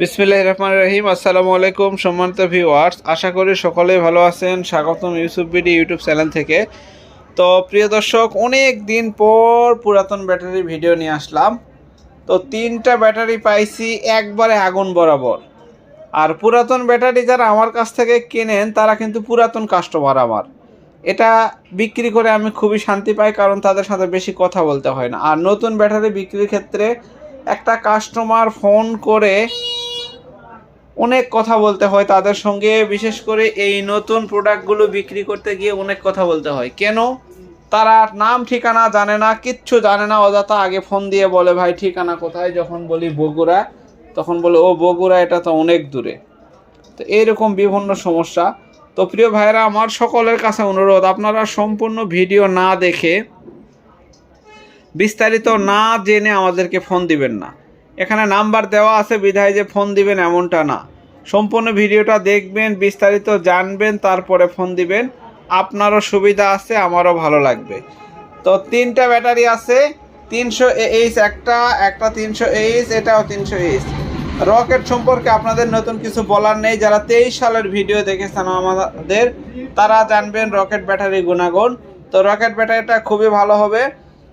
বিসমিল্লাহ রহমান রহিম। আসসালামু আলাইকুম সম্মানিত ভিউয়ার্স আশা করি সকলেই ভালো আছেন। স্বাগতম ইউসুফ বিডি ইউটিউব চ্যানেল থেকে। তো প্রিয় দর্শক, অনেক দিন পর পুরাতন ব্যাটারি ভিডিও নিয়ে আসলাম। তো তিনটা ব্যাটারি পাইছি একবারে আগুন বরাবর। আর পুরাতন ব্যাটারি যারা আমার কাছ থেকে কেনেন, তারা কিন্তু পুরাতন কাস্টমার আমার। এটা বিক্রি করে আমি খুবই শান্তি পাই, কারণ তাদের সাথে বেশি কথা বলতে হয় না। আর নতুন ব্যাটারি বিক্রির ক্ষেত্রে একটা কাস্টমার ফোন করে অনেক কথা বলতে হয় তাদের সঙ্গে, বিশেষ করে এই নতুন প্রোডাক্টগুলো বিক্রি করতে গিয়ে অনেক কথা বলতে হয়। কেন? তারা নাম, ঠিকানা জানে না, কিচ্ছু জানে না। অযথা আগে ফোন দিয়ে বলে, ভাই, ঠিকানা কোথায়? যখন বলি বগুড়া, তখন বলে, ও, বগুড়া, এটা তো অনেক দূরে। তো এইরকম বিভিন্ন সমস্যা। তো প্রিয় ভাইরা আমার সকলের কাছে অনুরোধ, আপনারা সম্পূর্ণ ভিডিও না দেখে, বিস্তারিত না জেনে আমাদেরকে ফোন দিবেন না। এখানে নাম্বার দেওয়া আছে, বিধায় যে ফোন দিবেন এমনটা না। সম্পূর্ণ ভিডিওটা দেখবেন, বিস্তারিত জানবেন, তারপরে ফোন দিবেন। আপনারও সুবিধা আছে, আমারও ভালো লাগবে। তো তিনটা ব্যাটারি আছে, তিনশো এইচ একটা একটা তিনশো এইচ এটাও তিনশো এইচ রকেট সম্পর্কে আপনাদের নতুন কিছু বলার নেই। যারা তেইশ সালের ভিডিও দেখেছেন আমাদের, তারা জানবেন রকেট ব্যাটারি গুণাগুণ। তো রকেট ব্যাটারিটা খুবই ভালো হবে।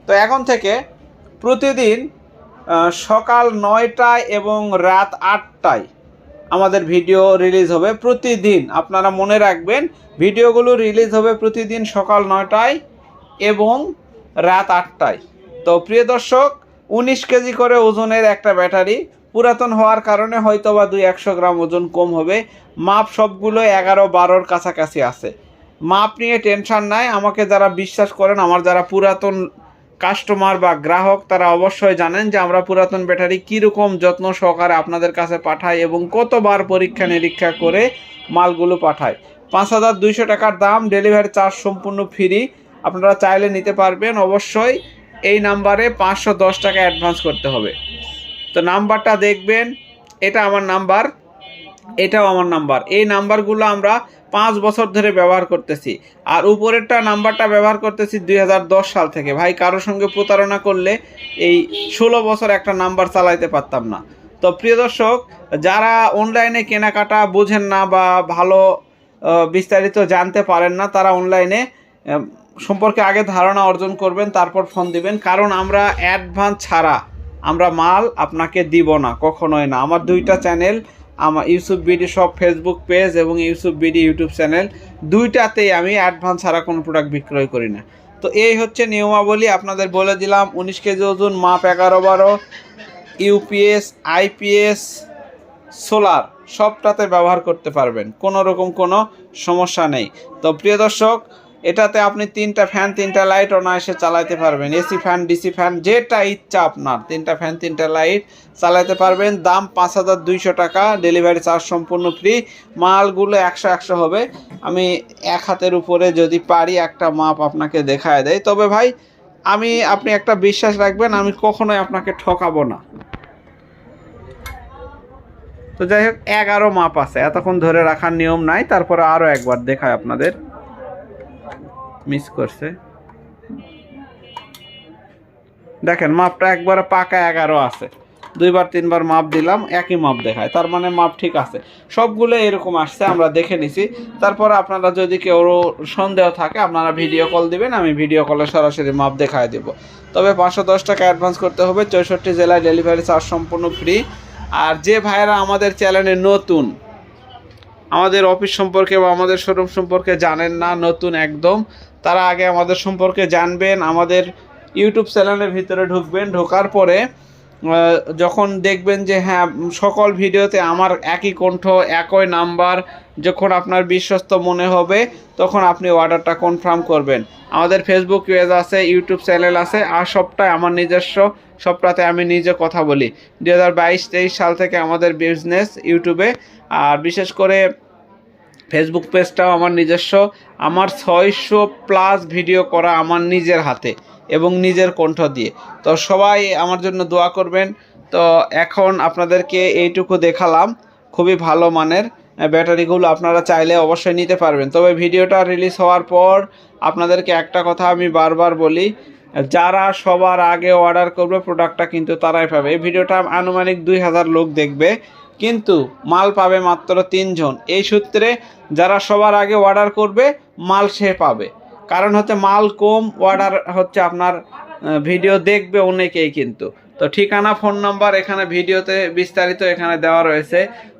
তো এখন থেকে প্রতিদিন সকাল নয়টায় এবং রাত আটটায় আমাদের ভিডিও রিলিজ হবে প্রতিদিন। আপনারা মনে রাখবেন, ভিডিওগুলো রিলিজ হবে প্রতিদিন সকাল নয়টায় এবং রাত আটটায়। তো প্রিয় দর্শক, উনিশ কেজি করে ওজনের একটা ব্যাটারি পুরাতন হওয়ার কারণে হয়তো বা দুই একশো গ্রাম ওজন কম হবে। মাপ সবগুলো এগারো বারোর কাছাকাছি আছে। মাপ নিয়ে টেনশন নাই, আমাকে যারা বিশ্বাস করেন, আমার যারা পুরাতন কাস্টমার বা গ্রাহক, তারা অবশ্যই জানেন যে আমরা পুরাতন ব্যাটারি কীরকম যত্ন সহকারে আপনাদের কাছে পাঠাই এবং কতবার পরীক্ষা নিরীক্ষা করে মালগুলো পাঠাই। পাঁচ হাজার দুইশো টাকার দাম ডেলিভারি চার্জ সম্পূর্ণ ফ্রি আপনারা চাইলে নিতে পারবেন, অবশ্যই এই নাম্বারে পাঁচশো দশ টাকা অ্যাডভান্স করতে হবে। তো নাম্বারটা দেখবেন, এটা আমার নাম্বার। এটাও আমার নাম্বার। এই নাম্বারগুলো আমরা পাঁচ বছর ধরে ব্যবহার করতেছি। আর উপরেরটা নাম্বারটা ব্যবহার করতেছি দুই হাজার দশ সাল থেকে। ভাই, কারোর সঙ্গে প্রতারণা করলে এই ষোলো বছর একটা নাম্বার চালাইতে পারতাম না। তো প্রিয় দর্শক, যারা অনলাইনে কেনাকাটা বোঝেন না বা ভালো বিস্তারিত জানতে পারেন না, তারা অনলাইনে সম্পর্কে আগে ধারণা অর্জন করবেন, তারপর ফোন দিবেন। কারণ আমরা অ্যাডভান্স ছাড়া আমরা মাল আপনাকে দিব না, কখনোই না। আমার দুইটা চ্যানেল আমার ইউসুফ বিডি সব ফেসবুক পেজ এবং ইউসুফ বিডি ইউটিউব চ্যানেল দুইটাতেই আমি অ্যাডভান্স ছাড়া কোনো প্রোডাক্ট বিক্রয় করি না। তো এই হচ্ছে নিয়মাবলী, আপনাদের বলে দিলাম, উনিশ কেজি ওজন, মাপ এগারো বারো ইউপিএস আইপিএস সোলার সবটাতে ব্যবহার করতে পারবেন, কোনো রকম কোনো সমস্যা নেই। তো প্রিয় দর্শক এটাতে আপনি তিনটা ফ্যান তিনটা লাইট অনায়াসে চালাতে পারবেন। এসি ফ্যান ডিসি ফ্যান যেটা ইচ্ছা আপনার। তিনটা ফ্যান তিনটা লাইট চালাতে পারবেন। দাম পাঁচ হাজার দুইশো টাকা। ডেলিভারি চার্জ সম্পূর্ণ ফ্রি মালগুলো একশো একশো হবে। আমি এক হাতের উপরে যদি পারি একটা মাপ আপনাকে দেখায় দেয় তবে ভাই, আমি, আপনি একটা বিশ্বাস রাখবেন, আমি কখনোই আপনাকে ঠকাবো না। তো যাই হোক, এগারো মাপ আছে। এতক্ষণ ধরে রাখার নিয়ম নাই। তারপরে আরও একবার দেখায় আপনাদের। মিস করছে। দেখেন, মাপটা একবারে পাকা এগারো আছে। দুইবার, তিনবার মাপ দিলাম, একই মাপ দেখায়। তার মানে মাপ ঠিক আছে। সবগুলো এরকম আসছে, আমরা দেখে নিছি। তারপর আপনারা যদি কেউ সন্দেহ থাকে, আপনারা ভিডিও কল দিবেন, আমি ভিডিও কলে সরাসরি মাপ দেখায় দেব। তবে পাঁচশো দশ টাকা অ্যাডভান্স করতে হবে, চৌষট্টি জেলায় ডেলিভারি চার্জ সম্পূর্ণ ফ্রি আর যে ভাইয়েরা আমাদের চ্যানেলে নতুন, আমাদের অফিস সম্পর্কে বা আমাদের শোরুম সম্পর্কে জানেন না, নতুন একদম তারা আগে আমাদের সম্পর্কে জানবেন, আমাদের ইউটিউব চ্যানেলের ভিতরে ঢুকবেন, ঢোকার পরে যখন দেখবেন যে হ্যাঁ সকল ভিডিওতে আমার একই কণ্ঠ, একই নাম্বার, যখন আপনার বিশ্বস্ত মনে হবে, তখন আপনি অর্ডারটা কনফার্ম করবেন। আমাদের ফেসবুক পেজ আছে, ইউটিউব চ্যানেল আছে, আর সবটাই আমার নিজস্ব, সবটাতে আমি নিজে কথা বলি। দু হাজার বাইশ, তেইশ সাল থেকে আমাদের বিজনেস ইউটিউবে, আর বিশেষ করে ফেসবুক পেজটাও আমার নিজস্ব। আমার ছয়শো প্লাস ভিডিও করা আমার নিজের হাতে এবং নিজের কণ্ঠ দিয়ে। তো সবাই আমার জন্য দোয়া করবেন। তো এখন আপনাদেরকে এইটুকু দেখালাম। খুবই ভালো মানের ব্যাটারিগুলো আপনারা চাইলে অবশ্যই নিতে পারবেন। তবে ভিডিওটা রিলিজ হওয়ার পর আপনাদেরকে একটা কথা আমি বারবার বলি, যারা সবার আগে অর্ডার করবে প্রোডাক্টটা কিন্তু তারাই পাবে। এই ভিডিওটা আনুমানিক দুই হাজার লোক দেখবে। কিন্তু মাল পাবে মাত্র তিনজন। এই সূত্রে যারা সবার আগে অর্ডার করবে, মাল সে পাবে। কারণ হচ্ছে মাল কম অর্ডার হচ্ছে আপনার ভিডিও দেখবে অনেকেই কিন্তু। তো ঠিকানা ফোন নাম্বার এখানে ভিডিওতে বিস্তারিত এখানে দেওয়া রয়েছে।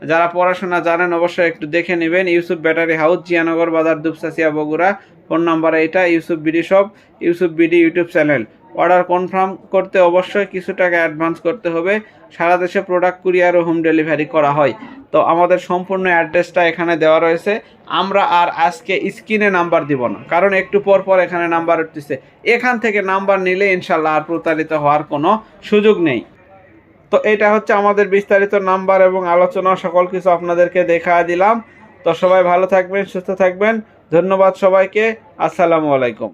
যারা পড়াশোনা জানেন অবশ্যই একটু দেখে নেবেন। ইউসুফ ব্যাটারি হাউস, জিয়ানগর বাজার, দুপসাসিয়া বগুড়া। ফোন নাম্বার এইটা, Yusuf BD shop Yusuf BD YouTube channel order confirm করতে অবশ্যই কিছু টাকা অ্যাডভান্স করতে হবে। সারা দেশে প্রোডাক্ট কুরিয়ার ও হোম ডেলিভারি করা হয়। তো আমাদের সম্পূর্ণ অ্যাড্রেসটা এখানে দেওয়া রয়েছে। আমরা আর আজকে স্ক্রিনে নাম্বার দিব না, কারণ একটু পর পর এখানে নাম্বার উঠতেছে। এখান থেকে নাম্বার নিলে ইনশাল্লাহ আর প্রতারিত হওয়ার কোনো সুযোগ নেই। তো এটা হচ্ছে আমাদের বিস্তারিত নাম্বার এবং আলোচনা, সকল কিছু আপনাদেরকে দেখা দিলাম। তো সবাই ভালো থাকবেন, সুস্থ থাকবেন। ধন্যবাদ সবাইকে। আসসালামু আলাইকুম।